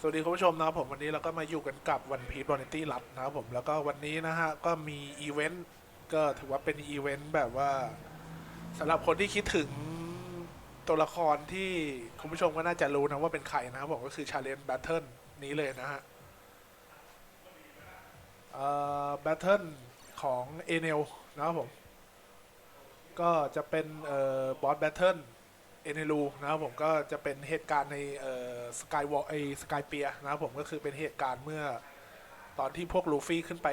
สวัสดีคุณผู้ชมนะครับผมวันนี้เราก็มาอยู่กันกับวันพี e บอ n ตี้รัดนะครับผมแล้วก็วันนี้นะฮะก็มีอีเวนต์ก็ถือว่าเป็นอีเวนต์แบบว่าสำหรับคนที่คิดถึงตัวละครที่คุณผู้ชมก็น่าจะรู้นะว่าเป็นใครนะครับผมก็คือ Challenge Battle นี้เลยนะฮะเอ่อ Battle ของเอเนลนะครับผม ก็จะเป็นเอ่อบอสแบทเทิล เอเนลูนะครับผมก็จะเป็นเหตุการณ์ในเอ่อสกายวอลไอสกายเปียนะครับผมก็คือเป็นเหตุการณ์เมื่อตอนที่พวกลูฟี่ขึ้นไป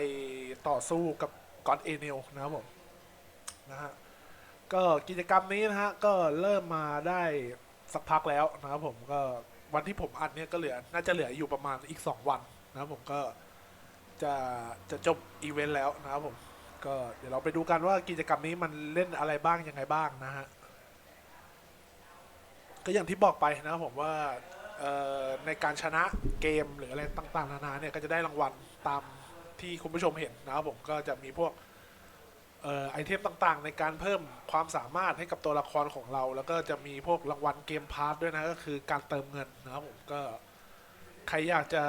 ต่อสู้กับก็อดเอเนลนะครับผมนะฮะก็กิจกรรมนี้นะฮะก็เริ่มมาได้สักพักแล้วนะครับผมก็วันที่ผมอัดเนี่ยก็เหลือน่าจะเหลืออยู่ประมาณอีก 2 วันนะครับผมก็จะจะจบอีเวนต์แล้วนะครับผมก็เดี๋ยวเราไปดูกันว่ากิจกรรมนี้มันเล่นอะไรบ้างยังไงบ้างนะฮะ ก็อย่างที่บอกไปนะครับผมว่าในการชนะเกมหรืออะไรต่างๆนานาเนี่ยก็จะได้รางวัลตามที่คุณผู้ชมเห็นนะครับผมก็จะมีพวกออไอเทมต่างๆ ในการเพิ่มความสามารถให้กับตัวละครของเรา แล้วก็จะมีพวกรางวัลเกมพาร์ทด้วยนะก็คือการเติมเงินนะครับผมก็ใครอยากจะ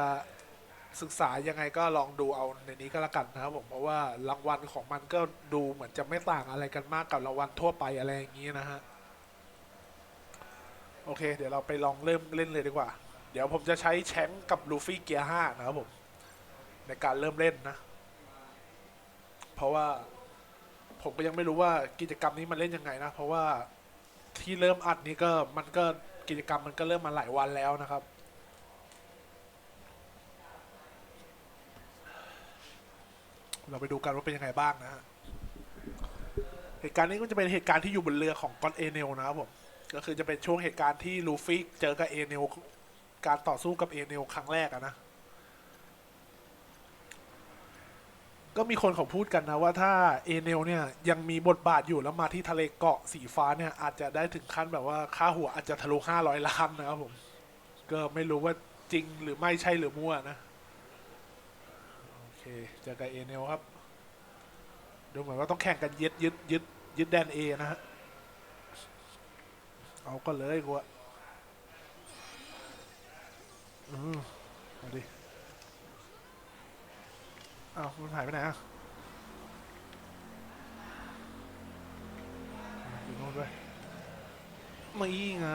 ศึกษายังไงก็ลองดูเอาในนี้ก็แล้วกันนะครับผมเพราะว่ารางวัลของมันก็ดูเหมือนจะไม่ต่างอะไรกันมากกับรางวัลทั่วไปอะไรอย่างนี้นะฮะ โอเค เดี๋ยวเราไปลองเริ่มเล่นเลยดีกว่า เดี๋ยวผมจะใช้แชงก์กับลูฟี่เกียร์ห้านะครับผม ในการเริ่มเล่นนะ เพราะว่าผมก็ยังไม่รู้ว่ากิจกรรมนี้มันเล่นยังไงนะ เพราะว่าที่เริ่มอัดนี้ก็มันก็กิจกรรมมันก็เริ่มมาหลายวันแล้วนะครับเราไปดูกันว่าเป็นยังไงบ้างนะฮะ เหตุการณ์นี้ก็จะเป็นเหตุการณ์ที่อยู่บนเรือของก็อดเอเนลนะครับผม ก็คือจะเป็นช่วงเหตุการณ์ที่ลูฟี่เจอกับเอเนลการต่อสู้กับเอเนลครั้งแรกอะนะ ก็มีคนเขาพูดกันนะว่าถ้าเอเนลเนี่ยยังมีบทบาทอยู่แล้วมาที่ทะเลเกาะสีฟ้าเนี่ย อาจจะได้ถึงขั้นแบบว่าค่าหัวอาจจะทะลุห้าร้อยล้านนะครับผม ก็ไม่รู้ว่าจริงหรือไม่ใช่หรือมั่วนะโอเคเจอกับเอเนลครับ ดูเหมือนว่าต้องแข่งกันยึดยึดยึดยึดแดนเอนะฮะ เอาก็เลยกูอะอืมเอาดิอ้าวมันหายไปไหนอะอยู่โน่นด้วยไม่ไง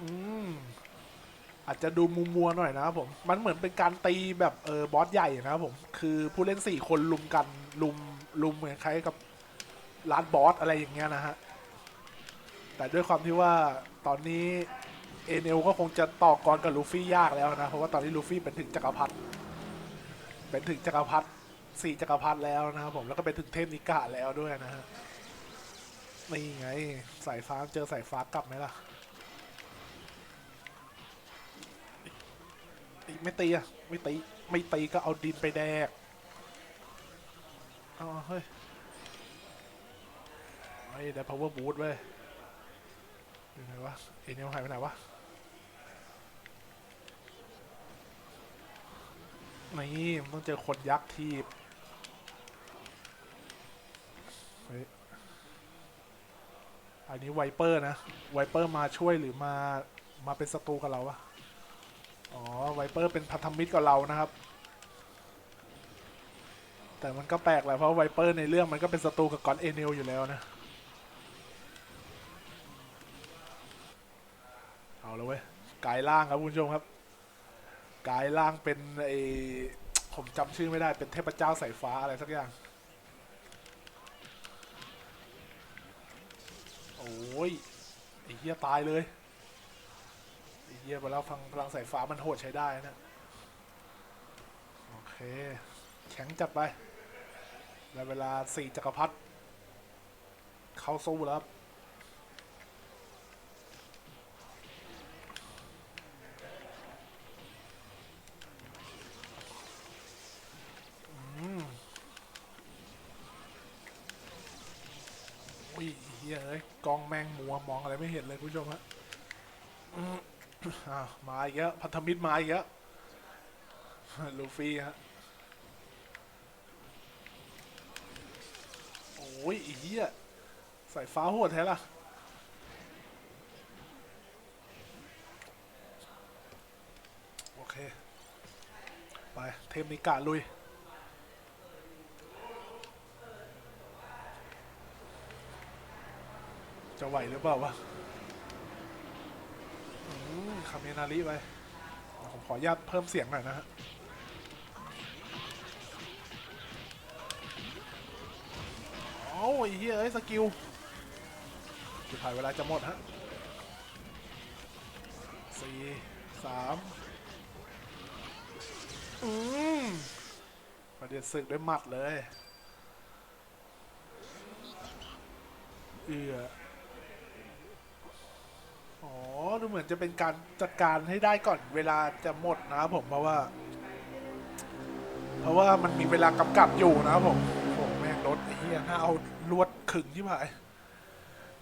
อืม อาจจะดูมุมมัวหน่อยนะครับผม มันเหมือนเป็นการตีแบบเออบอสใหญ่นะครับผม คือผู้เล่นสี่คนลุมกันลุมลุมเหมือนคล้ายกับร้านบอสอะไรอย่างเงี้ยนะฮะ แต่ด้วยความที่ว่าตอนนี้เอเนลก็คงจะต่อกรกับลูฟี่ยากแล้วนะ เพราะว่าตอนนี้ลูฟี่เป็นถึงจักรพรรดิเป็นถึงจักรพรรดิสี่จักรพรรดิแล้วนะครับผม แล้วก็เป็นถึงเทพนิกะแล้วด้วยนะฮะ นี่ไงสายฟ้าเจอสายฟ้ากลับไหมล่ะ ตีไม่ตีอะไม่ตีไม่ตีก็เอาดินไปแดกเอาเฮ้ยไอ้ได้ power boost เว้ยอยู่ไหนวะเอเนลหายไปไหนวะนี่มันต้องเจอคนยักษ์ทีบเฮ้ยอันนี้ไวเปอร์นะไวเปอร์มาช่วยหรือมามาเป็นศัตรูกับเราวะ ไวเปอร์เป็นพันธมิตรกับเรานะครับ แต่มันก็แปลกแหละเพราะไวเปอร์ในเรื่องมันก็เป็นศัตรูกับกอนเอเนลอยู่แล้วนะ เอาแล้วเว้ยกายล่างครับคุณผู้ชมครับกายล่างเป็นไอผมจำชื่อไม่ได้เป็นเทพเจ้าสายฟ้าอะไรสักอย่าง โอ้ยไอ้เหี้ยตายเลย เยี่ยไปแล้วฟังพลังสายฟ้ามันโหดใช้ได้นะโอเค แข็งจัดไปได้วเวลาสี่จักรพรรดิเข้าสู้แล้วอุ้ยเฮียเอ้ยกองแมงมัวมองอะไรไม่เห็นเลยคุณผู้ชมฮะอะ มาเยอะพันธมิตรมาเยอะลูฟี่ฮะโอ้ยอีเหี้ใส่ฟ้าหัวแท้ล่ะโอเค ไป เทมนิกาลุยจะไหวหรือเปล่าวะ คาเมนาริไปผมขออนุญาตเพิ่มเสียงหน่อยนะฮะโอ้ยเฮียเอ้ยสกิลจะถ่ายเวลาจะหมดฮะสี่สามอืมประเด็นศึกด้วยหมัดเลย เอืออ ดูเหมือนจะเป็นการจัดการให้ได้ก่อนเวลาจะหมดนะครับผมเพราะว่า เพราะว่ามันมีเวลากำกับอยู่นะครับผมผมแม่งรถไอ้เฮียน่าเอาลวดขึงที่ผาย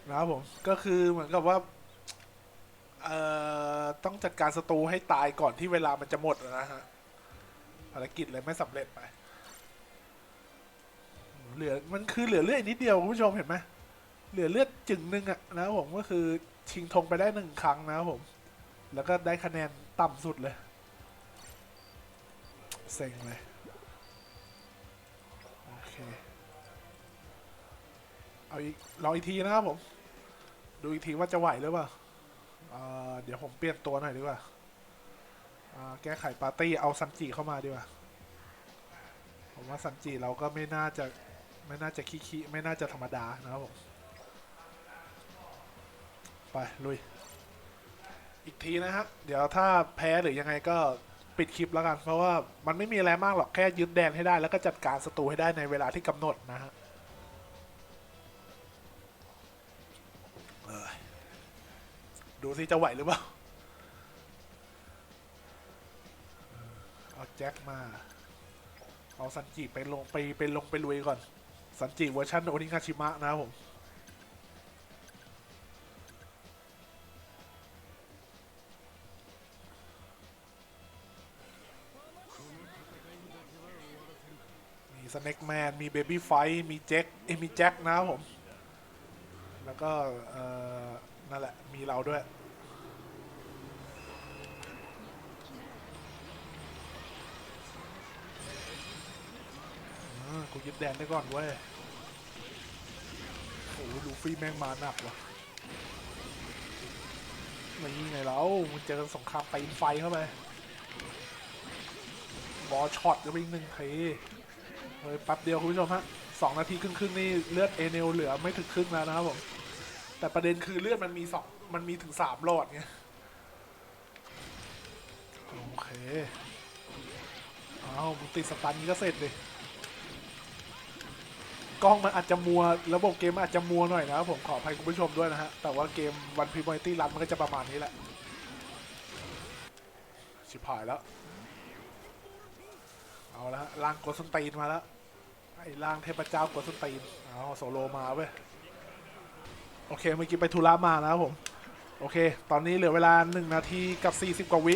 นะครับผมก็คือเหมือนกับว่าเอ่อต้องจัดการศัตรูให้ตายก่อนที่เวลามันจะหมดนะฮะภารกิจเลยไม่สำเร็จไป เหลือมันคือเหลือเลือดนิดเดียวคุณผู้ชมเห็นไหม เหลือเลือดจึงหนึ่งอะนะครับผมก็คือชิงธงไปได้หนึ่งครั้งนะครับผม แล้วก็ได้คะแนนต่ำสุดเลยเซ็งเลย โอเค เอาอีกลองอีกทีนะครับผม ดูอีกทีว่าจะไหวหรือเปล่าเดี๋ยวผมเปลี่ยนตัวหน่อยดีกว่าอ่าแก้ไขปาร์ตี้ เอาซันจิเข้ามาดีกว่า ผมว่าซันจิเราก็ไม่น่าจะ ไม่น่าจะขี้ๆไม่น่าจะธรรมดานะครับผม ไปลุย อีกทีนะครับ เดี๋ยวถ้าแพ้หรือยังไงก็ปิดคลิปแล้วกัน เพราะว่ามันไม่มีอะไรมากหรอกแค่ยึดแดนให้ได้ แล้วก็จัดการศัตรูให้ได้ในเวลาที่กำหนดนะฮะดูสิจะไหวหรือเปล่า เอาแจ็คมา เอาซันจิไปลงไปไปลงไปลุยก่อน ซันจิเวอร์ชันโอนิงาชิมะนะครับผม สเน็กแมนมีเบบี้ไฟมีแจ็คเอมีแจ็คนะครับผม แล้วก็นั่นแหละ มีเราด้วย กูยึดแดนได้ก่อนเว้ย โอ้โหลูฟี่แม่งมาหนักว่ะนี่ไงเรามึงเจอสงครามตีนไฟเข้าไป บอลช็อตก็ไปอีกหนึ่งที เฮ้ยแป๊บเดียวคุณผู้ชมฮะสองนาทีครึ่งครึ่งๆนี่เลือดเอเนลเหลือไม่ถึงครึ่งแล้วนะครับผม แต่ประเด็นคือเลือดมันมีสองมันมีถึงสามหลอดไงโอเคเอามึงติดสตันนี้ก็เสร็จเลยกล้องมันอาจจะมัว ระบบเกมมันอาจจะมัวหน่อยนะครับผมขออภัยคุณผู้ชมด้วยนะฮะ แต่ว่าเกมวันพีมอยตี้รันมันก็จะประมาณนี้แหละ ชิบหายแล้ว เอาละฮะร่างกดสนตีนมาแล้วไอ้ร่างเทพเจ้ากดสนตีนเอาโซโลมาเว้ยโอเคเมื่อกี้ไปธุระมานะครับผม โอเค ตอนนี้เหลือเวลา 1 นาทีกับ 40 กว่าวิ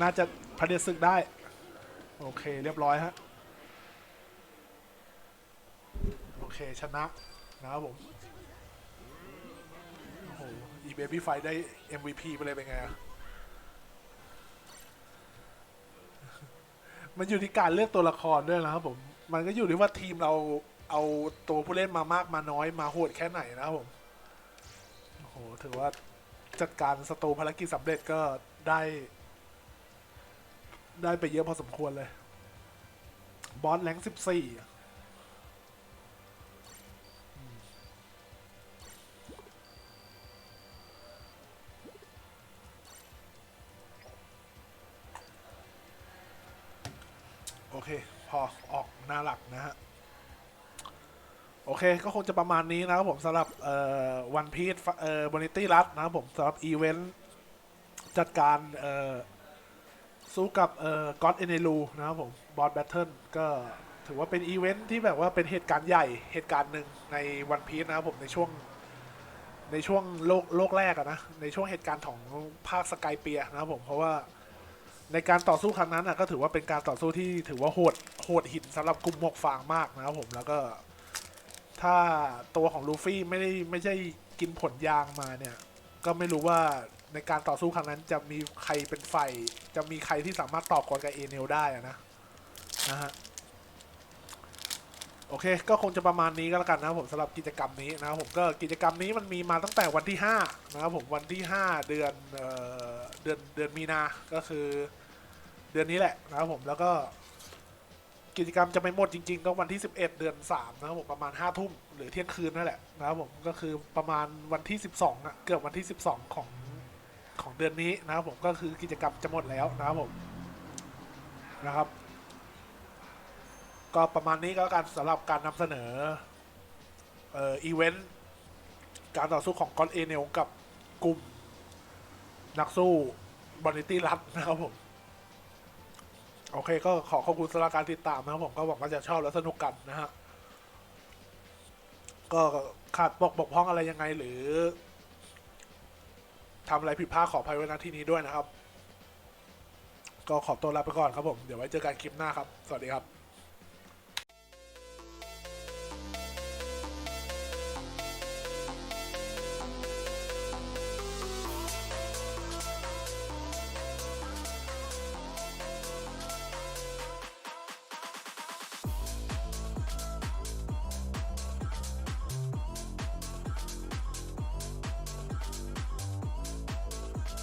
น่าจะพระเดชศึกได้ โอเคเรียบร้อยฮะ โอเคชนะนะครับผม โอ้โห อีเบบี้ไฟได้ MVP ไปเลยเป็นไงอะ มันอยู่ที่การเลือกตัวละครด้วยนะครับผม มันก็อยู่ที่ว่าทีมเราเอาตัวผู้เล่นมามากมาน้อยมาโหดแค่ไหนนะครับผมโอ้โหถือว่าจัดการสตูภารกิจสำเร็จก็ได้ ได้ไปเยอะพอสมควรเลย บอสแรงสิบสี่ พอออกหน้าหลักนะฮะ โอเคก็คงจะประมาณนี้นะครับผมสำหรับวันพีซเอ่อบนิตี้รัฐนะครับผมสำหรับอีเวนต์จัดการเอ่อสู้กับเอ่อก็อดเอเนลูนะครับผมบอสแบทเทิลก็ถือว่าเป็นอีเวนต์ที่แบบว่าเป็นเหตุการณ์ใหญ่เหตุการณ์หนึ่งในวันพีซนะครับผมในช่วงในช่วงโลกโลกแรกอะนะในช่วงเหตุการณ์ของภาคสกายเปียนะครับผมเพราะว่า ในการต่อสู้ครั้งนั้นอะก็ถือว่าเป็นการต่อสู้ที่ถือว่าโหดโหดหินสำหรับกลุ่มหมวกฟางมากนะครับผมแล้วก็ ถ้าตัวของลูฟี่ไม่ได้ไม่ใช่กินผลยางมาเนี่ย ก็ไม่รู้ว่าในการต่อสู้ครั้งนั้นจะมีใครเป็นฝ่ายจะมีใครที่สามารถต่อก่อนกับเอเนลได้อะนะนะฮะโอเค ก็คงจะประมาณนี้ก็แล้วกันนะครับผมสำหรับกิจกรรมนี้นะผมก็กิจกรรมนี้มันมีมาตั้งแต่วันที่5นะครับผมวันที่ 5 เดือนเอ่อเดือนเดือนมีนา ก็คือ เดือนนี้แหละนะครับผมแล้วก็ กิจกรรมจะไปหมดจริง ๆ ก็วันที่ 11 เดือน 3 นะครับผมประมาณ5ทุ่มหรือเที่ยงคืนนั่นแหละนะครับผมก็คือประมาณวันที่ 12อะเกือบวันที่ 12 ของของเดือนนี้นะครับผมก็คือกิจกรรมจะหมดแล้วนะครับผมนะครับ ก็ประมาณนี้ก็แล้วกันสำหรับการนำเสนอเอ่ออีเวนต์การต่อสู้ของกอนเอเนลกับกลุ่มนักสู้บอนิตี้รัดนะครับผม โอเคก็ขอขอบคุณสำหรับการติดตามนะครับผมก็หวังว่าจะชอบและสนุกกันนะฮะก็ขาดบกบกพร่องอะไรยังไงหรือทำอะไรผิดพลาดขออภัยไว้ณที่นี้ด้วยนะครับ ก็ขอตัวลาไปก่อนครับผม เดี๋ยวไว้เจอกันคลิปหน้าครับ สวัสดีครับ